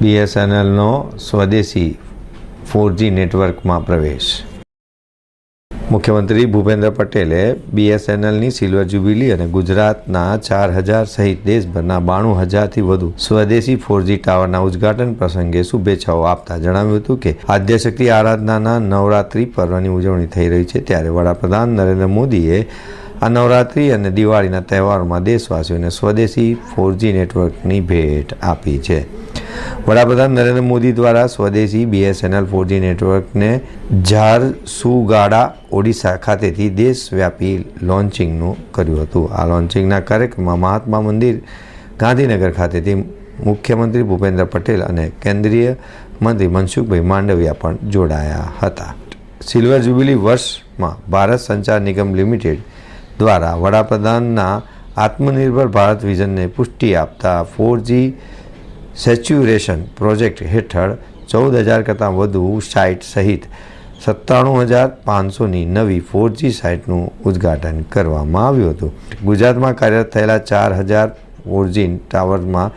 બીએસએનએલનો સ્વદેશી ફોરજી નેટવર્કમાં પ્રવેશ. મુખ્યમંત્રી ભૂપેન્દ્ર પટેલે બીએસએનએલની સિલ્વર જ્યુબિલી અને ગુજરાતના ચાર હજાર સહિત દેશભરના બાણું હજારથી વધુ સ્વદેશી ફોરજી ટાવરના ઉદ્ઘાટન પ્રસંગે શુભેચ્છાઓ આપતા જણાવ્યું હતું કે આદ્યશક્તિ આરાધનાના નવરાત્રિ પર્વની ઉજવણી થઈ રહી છે ત્યારે વડાપ્રધાન નરેન્દ્ર મોદીએ આ નવરાત્રિ અને દિવાળીના તહેવારોમાં દેશવાસીઓને સ્વદેશી ફોરજી નેટવર્કની ભેટ આપી છે. વડાપ્રધાન નરેન્દ્ર મોદી દ્વારા સ્વદેશી બીએસએનએલ ફોરજી નેટવર્કને ઝારસુગાડા ઓડિશા ખાતેથી દેશવ્યાપી લોન્ચિંગનું કર્યું હતું. આ લોન્ચિંગના કાર્યક્રમમાં મહાત્મા મંદિર, ગાંધીનગર ખાતેથી મુખ્યમંત્રી ભૂપેન્દ્ર પટેલ અને કેન્દ્રીય મંત્રી મનસુખભાઈ માંડવિયા પણ જોડાયા હતા. સિલ્વર જ્યુબિલી વર્ષમાં ભારત સંચાર નિગમ લિમિટેડ દ્વારા વડાપ્રધાનના આત્મનિર્ભર ભારત વિઝનને પુષ્ટિ આપતા ફોરજી સેચ્યુરેશન પ્રોજેક્ટ હેઠળ ચૌદ હજાર કરતાં વધુ સાઇટ સહિત સત્તાણું હજાર પાંચસોની નવી ફોરજી સાઇટનું ઉદ્ઘાટન કરવામાં આવ્યું હતું. ગુજરાતમાં કાર્યરત થયેલા ચાર હજાર ફોરજી ટાવરમાં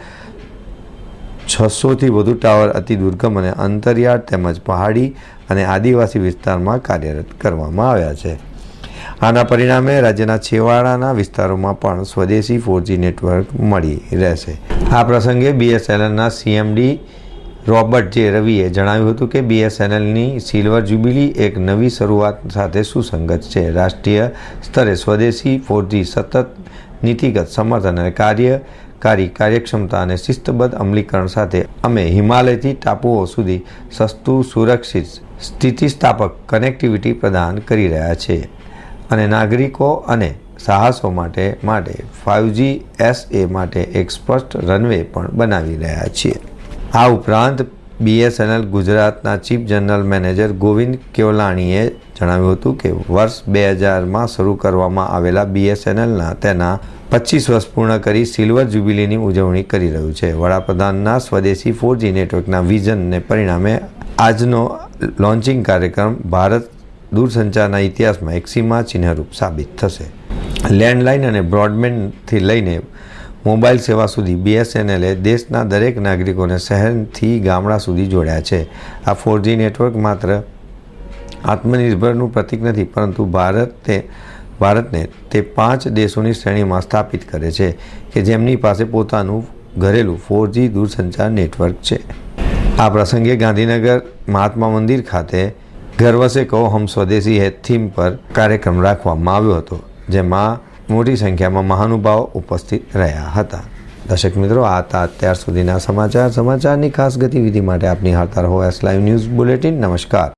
છસોથી વધુ ટાવર અતિ દુર્ગમ અને અંતરિયાળ તેમજ પહાડી અને આદિવાસી વિસ્તારમાં કાર્યરત કરવામાં આવ્યા છે. આના પરિણામે રાજ્યના છેવાડાના વિસ્તારોમાં પણ સ્વદેશી ફોરજી નેટવર્ક મળી રહેશે. આ પ્રસંગે બીએસએનએલના સીએમડી રોબર્ટ જે રવિએ જણાવ્યું હતું કે બીએસએનએલની સિલ્વર જ્યુબિલી એક નવી શરૂઆત સાથે સુસંગત છે. રાષ્ટ્રીય સ્તરે સ્વદેશી ફોરજી સતત નીતિગત સમર્થન અને કાર્યકારી કાર્યક્ષમતા અને શિસ્તબદ્ધ અમલીકરણ સાથે અમે હિમાલયથી ટાપુઓ સુધી સસ્તું, સુરક્ષિત સ્થિતિસ્થાપક કનેક્ટિવિટી પ્રદાન કરી રહ્યા છીએ અને નાગરિકો અને સાહસો માટે માટે ફાઇવજી એસએ માટે એક સ્પષ્ટ રનવે પણ બનાવી રહ્યા છીએ. આ ઉપરાંત બીએસએનએલ ગુજરાતના ચીફ જનરલ મેનેજર ગોવિંદ કેવલાણીએ જણાવ્યું હતું કે વર્ષ બે હજારમાં શરૂ કરવામાં આવેલા બીએસએનએલના તેના પચીસ વર્ષ પૂર્ણ કરી સિલ્વર જ્યુબિલીની ઉજવણી કરી રહ્યું છે. વડાપ્રધાનના સ્વદેશી ફોરજી નેટવર્કના વિઝનને પરિણામે આજનો લોન્ચિંગ કાર્યક્રમ ભારત દૂરસંચારના ઇતિહાસમાં એક સીમા ચિહ્નરૂપ સાબિત થશે. લેન્ડલાઇન અને બ્રોડબેન્ડથી લઈને મોબાઈલ સેવા સુધી બીએસએનએલે દેશના દરેક નાગરિકોને શહેરથી ગામડા સુધી જોડ્યા છે. આ ફોરજી નેટવર્ક માત્ર આત્મનિર્ભરનું પ્રતીક નથી, પરંતુ ભારતે, ભારતને તે પાંચ દેશોની શ્રેણીમાં સ્થાપિત કરે છે કે જેમની પાસે પોતાનું ઘરેલું ફોરજી દૂરસંચાર નેટવર્ક છે. આ પ્રસંગે ગાંધીનગર મહાત્મા મંદિર ખાતે ઘર વસે કહો, હમ સ્વદેશી હે થીમ પર કાર્યક્રમ રાખવામાં આવ્યો હતો, જેમાં મોટી સંખ્યામાં મહાનુભાવો ઉપસ્થિત રહ્યા હતા. દર્શક મિત્રો, આ હતા અત્યાર સુધીના સમાચાર. સમાચારની ખાસ ગતિવિધિ માટે આપની હાલતા રહો એસ લાઈવ ન્યૂઝ બુલેટિન. નમસ્કાર.